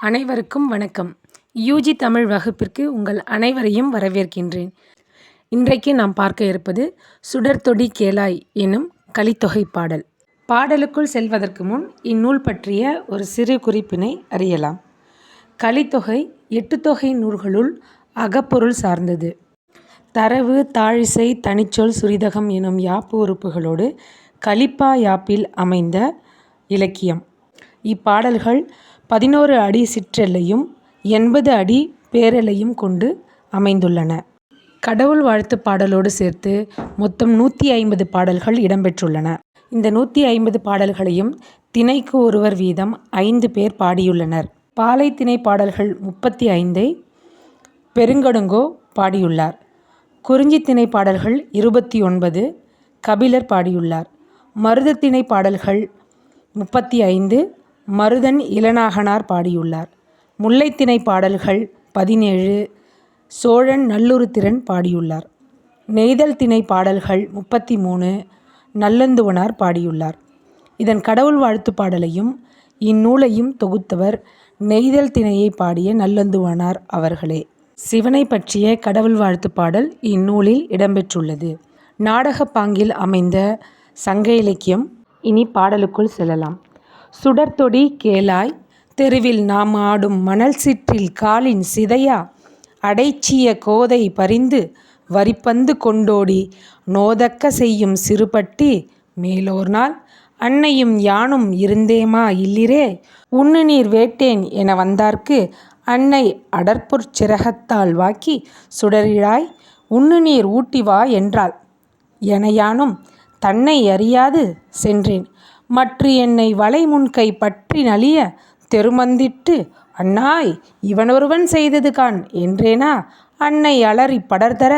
அனைவருக்கும் வணக்கம். யூஜி தமிழ் வகுப்பிற்கு உங்கள் அனைவரையும் வரவேற்கின்றேன். இன்றைக்கு நாம் பார்க்க இருப்பது சுடர்தொடி கேளாய் எனும் கலித்தொகை பாடல். பாடலுக்குள் செல்வதற்கு முன் இந்நூல் பற்றிய ஒரு சிறு குறிப்பினை அறியலாம். கலித்தொகை எட்டு தொகை நூல்களுள் அகப்பொருள் சார்ந்தது. தரவு தாழிசை தனிச்சொல் சுரிதகம் எனும் யாப்பு உறுப்புகளோடு கலிப்பா யாப்பில் அமைந்த இலக்கியம். இப்பாடல்கள் பதினோரு அடி சிற்றெல்லையும் எண்பது அடி பேரெல்லையும் கொண்டு அமைந்துள்ளன. கடவுள் வாழ்த்து பாடலோடு சேர்த்து மொத்தம் நூற்றி ஐம்பது பாடல்கள் இடம்பெற்றுள்ளன. இந்த நூற்றி ஐம்பது பாடல்களையும் திணைக்கு ஒருவர் வீதம் ஐந்து பேர் பாடியுள்ளனர். பாலை திணை பாடல்கள் முப்பத்தி ஐந்தை பெருங்கடுங்கோ பாடியுள்ளார். குறிஞ்சி திணை பாடல்கள் இருபத்தி ஒன்பது கபிலர் பாடியுள்ளார். மருதத்திணை பாடல்கள் முப்பத்தி ஐந்து மருதன் இளநாகனார் பாடியுள்ளார். முல்லைத்திணை பாடல்கள் பதினேழு சோழன் நல்லுருத்திரன் பாடியுள்ளார். நெய்தல் திணை பாடல்கள் முப்பத்தி மூணு நல்லந்துவனார் பாடியுள்ளார். இதன் கடவுள் வாழ்த்து பாடலையும் இந்நூலையும் தொகுத்தவர் நெய்தல் திணையை பாடிய நல்லந்துவனார் அவர்களே. சிவனை பற்றிய கடவுள் வாழ்த்து பாடல் இந்நூலில் இடம்பெற்றுள்ளது. நாடகப் பாங்கில் அமைந்த சங்க இலக்கியம் இனி பாடலுக்குள் செல்லலாம். சுடர்தொடி கேளாய். தெருவில் நாம் ஆடும் மணல் சிற்றில் காலின் சிதையா. அடைச்சிய கோதை பறிந்து வரிப்பந்து கொண்டோடி. நோதக்க செய்யும் சிறுபட்டி மேலோர் நாள். அன்னையும் யானும் இருந்தேமா இல்லிரே. உண்ணு நீர் வேட்டேன் என வந்தார்க்கு. அன்னை அடற்பொற் சிரகத்தால் வாக்கி சுடரிழாய். உண்ணு நீர் ஊட்டி வா என்றாள். என யானும் தன்னை அறியாது சென்றேன். மற்று என்னை வலை முன்கை பற்றி நலிய தெருமந்திட்டு அண்ணாய் இவனொருவன் செய்தது கான் என்றேனா? அன்னை அலறி படர்தர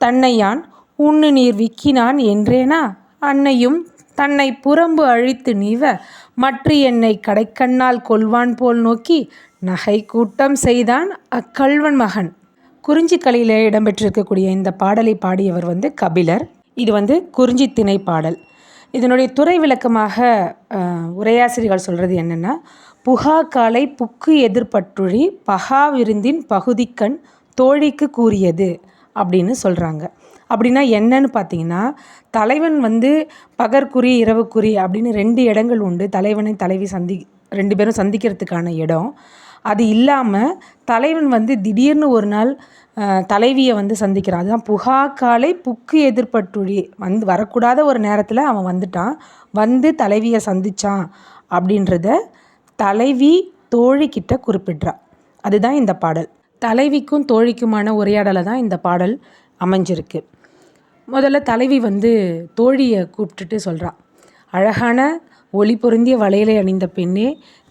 தன்னை யான் உண்ணு நீர் விக்கினான் என்றேனா? அன்னையும் தன்னை புறம்பு அழித்து நீவ மற்று என்னை கடைக்கண்ணால் கொல்வான் போல் நோக்கி நகை கூட்டம் செய்தான் அக்கல்வன் மகன். குறிஞ்சிக்கலையில் இடம்பெற்றிருக்கக்கூடிய இந்த பாடலை பாடியவர் வந்து கபிலர். இது வந்து குறிஞ்சி திணை பாடல் இதனுடைய துறை விளக்கமாக உரையாசிரியர்கள் சொல்கிறது என்னென்னா புகா காலை புக்கு எதிர்பற்றுழி பகா விருந்தின் பகுதிக்கண் தோழிக்கு கூறியது அப்படின்னு சொல்கிறாங்க அப்படின்னா என்னன்னு பார்த்தீங்கன்னா தலைவன் வந்து பகற்குறி இரவுக்குறி அப்படின்னு ரெண்டு இடங்கள் உண்டு. தலைவனை தலைவி சந்தி ரெண்டு பேரும் சந்திக்கிறதுக்கான இடம். அது இல்லாமல் தலைவன் வந்து திடீர்னு ஒரு நாள் தலைவியை வந்து சந்திக்கிறான். அதுதான் புகாக்காலை புக்கு எதிர்பட்டுழி வந்து வரக்கூடாத ஒரு நேரத்தில் அவன் வந்துட்டான். வந்து தலைவியை சந்தித்தான் அப்படின்றத தலைவி தோழிக்கிட்ட குறிப்பிட்றா. அதுதான் இந்த பாடல். தலைவிக்கும் தோழிக்குமான உரையாடலை தான் இந்த பாடல் அமைஞ்சிருக்கு. முதல்ல தலைவி வந்து தோழியை கூப்பிட்டுட்டு சொல்கிறான் அழகான ஒளி பொருந்திய வளையலை அணிந்த பெண்ணே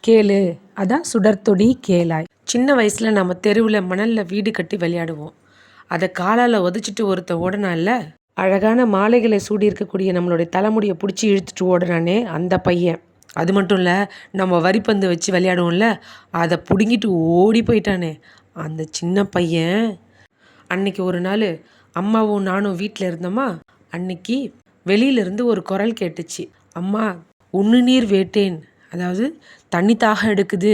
கேளு. அதான் சுடர்த்தொடி கேளாய். சின்ன வயசில் நம்ம தெருவில் மணலில் வீடு கட்டி விளையாடுவோம். அதை காலால் உதச்சிட்டு ஒருத்த ஓடனான்ல அழகான மாலைகளை சூடி இருக்கக்கூடிய நம்மளுடைய தலைமுடியை பிடிச்சி இழுத்துட்டு ஓடுறானே அந்த பையன். அது மட்டும் இல்லை நம்ம வரிப்பந்து வச்சு விளையாடுவோம்ல அதை பிடுங்கிட்டு ஓடி போயிட்டானே. அந்த சின்ன பையன் அன்னைக்கு ஒரு நாள் அம்மாவும் நானும் வீட்டில் இருந்தோமா அன்னைக்கு வெளியிலேருந்து ஒரு குரல் கேட்டுச்சு. அம்மா உண்ணு நீர் வேட்டேன். அதாவது தண்ணி தாகம் எடுக்குது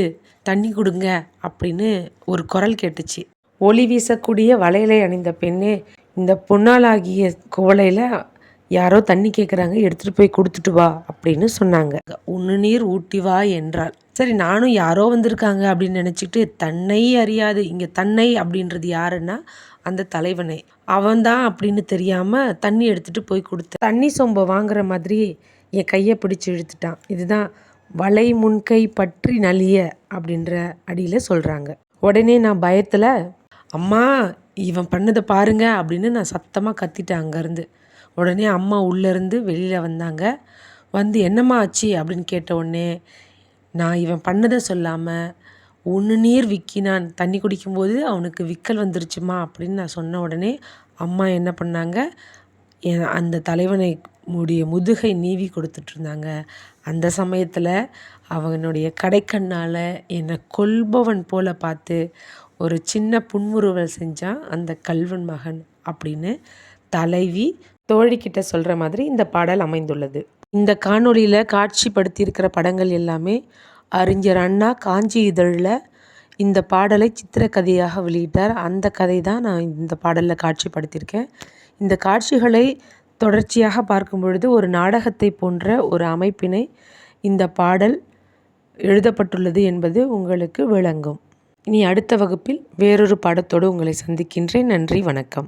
தண்ணி கொடுங்க அப்படின்னு ஒரு குரல் கேட்டுச்சு. ஒளி வீசக்கூடிய வளையலை அணிந்த பெண்ணே இந்த பொன்னாளாகிய குவளையில் யாரோ தண்ணி கேட்குறாங்க எடுத்துகிட்டு போய் கொடுத்துட்டு வா அப்படின்னு சொன்னாங்க. உண்ணு நீர் ஊட்டி வா என்றாள். சரி நானும் யாரோ வந்திருக்காங்க அப்படின்னு நினச்சிட்டு தன்னை அறியாது இங்கே தன்னை அப்படின்றது யாருன்னா அந்த தலைவனை. அவன்தான் அப்படின்னு தெரியாமல் தண்ணி எடுத்துகிட்டு போய் கொடுத்த. தண்ணி சொம்பை வாங்குற மாதிரி என் கையை பிடிச்சி இழுத்துட்டான். இதுதான் வலை முன்கை பற்றி நலிய அப்படின்ற அடியில் சொல்கிறாங்க உடனே நான் பயத்தில் அம்மா இவன் பண்ணதை பாருங்க அப்படின்னு நான் சத்தமாக கத்திட்டேன் அங்கேருந்து. உடனே அம்மா உள்ளேருந்து வெளியில் வந்தாங்க. வந்து என்னம்மா ஆச்சு? அப்படின்னு கேட்ட உடனே நான் இவன் பண்ணதை சொல்லாமல் ஒன்று நீர் விக்கினான் தண்ணி குடிக்கும்போது அவனுக்கு விக்கல் வந்துருச்சுமா? அப்படின்னு நான் சொன்ன உடனே அம்மா என்ன பண்ணாங்க அந்த தலைவனை முடிய முதுகை நீவி கொடுத்துட்ருந்தாங்க. அந்த சமயத்தில் அவனுடைய கடைக்கண்ணால் என்னை கொல்பவன் போல பார்த்து ஒரு சின்ன புன்முறுவல் செஞ்சான் அந்த கல்வன் மகன் அப்படின்னு தலைவி தோழிக்கிட்ட சொல்கிற மாதிரி இந்த பாடல் அமைந்துள்ளது. இந்த காணொளியில் காட்சிப்படுத்தியிருக்கிற படங்கள் எல்லாமே அறிஞர் அண்ணா காஞ்சி இதழில் இந்த பாடலை சித்திரக்கதையாக வெளியிட்டார். அந்த கதை தான் நான் இந்த பாடலில் காட்சிப்படுத்தியிருக்கேன். இந்த காட்சிகளை தொடர்ச்சியாக பார்க்கும் பொழுது ஒரு நாடகத்தை போன்ற ஒரு அமைப்பினை இந்த பாடல் எழுதப்பட்டுள்ளது என்பது உங்களுக்கு விளங்கும். இனி அடுத்த வகுப்பில் வேறொரு பாடத்தோடு உங்களை சந்திக்கின்றேன். நன்றி வணக்கம்.